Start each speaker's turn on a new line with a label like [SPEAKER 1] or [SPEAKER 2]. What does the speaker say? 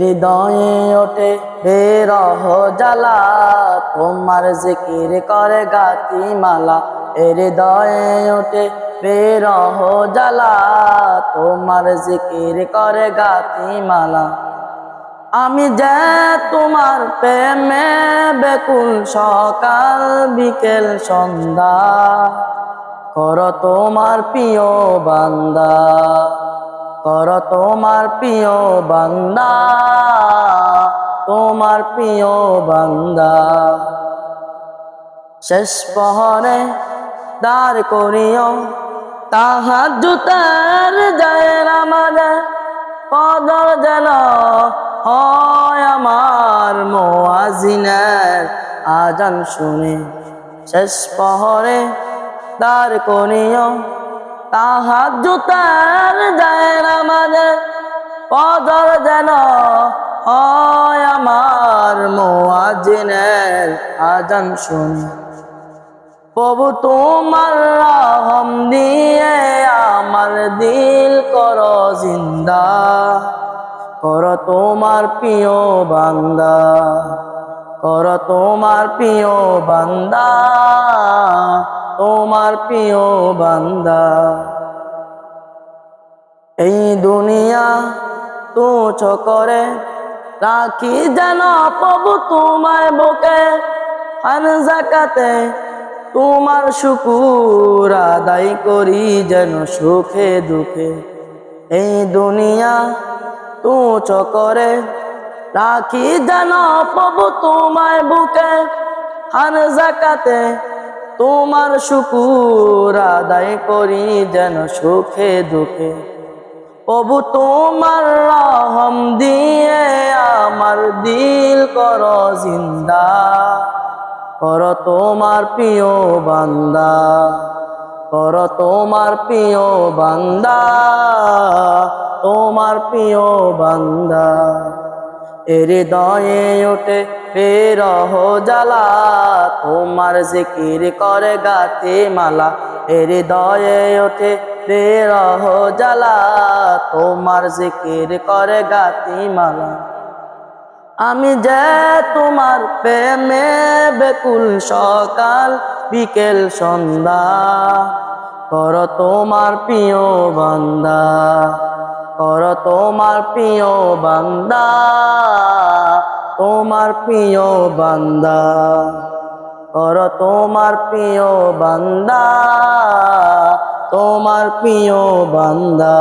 [SPEAKER 1] হৃদয়ে ওঠে বেরহ জ্বালা, তোমার জিকির করে গাতি মালা হৃদয়ে ওঠে বেরহ জ্বালা, তোমার জিকির করে গাতি মালা আমি যে তোমার প্রেমে বেকুল সকাল বিকেল সন্ধ্যা, কর তোমার প্রিয় বান্দা। কর তোমার প্রিয় বান্দা, তোমার প্রিয় বান্দা। শেষ পহরে দাঁড় করিও তাহার জুতার যায় আমাদের কদর যেন হয় আমার মোয়াজিনের আজান শুনে। শেষ পহরে দাঁড় করিও তাহার জুতার যায় আমাদের কদর যেন হয় আমার মোয়াজিনের আজান শুনে। প্রভু তোমার রহম দিয়ে আমার দিল কর জিন্দা, কর তোমার প্রিয় বান্দা, কর তোমার প্রিয় বান্দা। তোমার প্রিয় বান্দা। এই দুনিয়া তুচ্ছ করে রাখি যেন প্রভু তোমায় বকে। আন জাকাতে তোমার শুকুর আদায় করি যেন সুখে দুঃখে। এই দুনিয়া তুচ্ছ করে রাখি যেন প্রভু তোমায় বুকে। আন জাকাতে তোমার শুকুর আদায় করি যেন সুখে দুঃখে। প্রভু, তোমার রহম দিয়ে আমার দিল কর জিন্দা, কর তোমার প্রিয় বান্দা, কর তোমার প্রিয় বান্দা, তোমার প্রিয় বান্দা। হৃদয়ে ওঠে বেরহ জ্বালা, তোমার জিকির করে গাতে মালা। হৃদয়ে ওঠে বেরহ জ্বালা, তোমার জিকির করে গাতি মালা। আমি যে তোমার প্রেমে বেকুল সকাল, বিকেল সন্ধ্যা, কর তোমার প্রিয় বান্দা। কর তোমার প্রিয় বান্দা তোমার প্রিয় বান্দা। কর তোমার প্রিয় বান্দা তোমার প্রিয় বান্দা।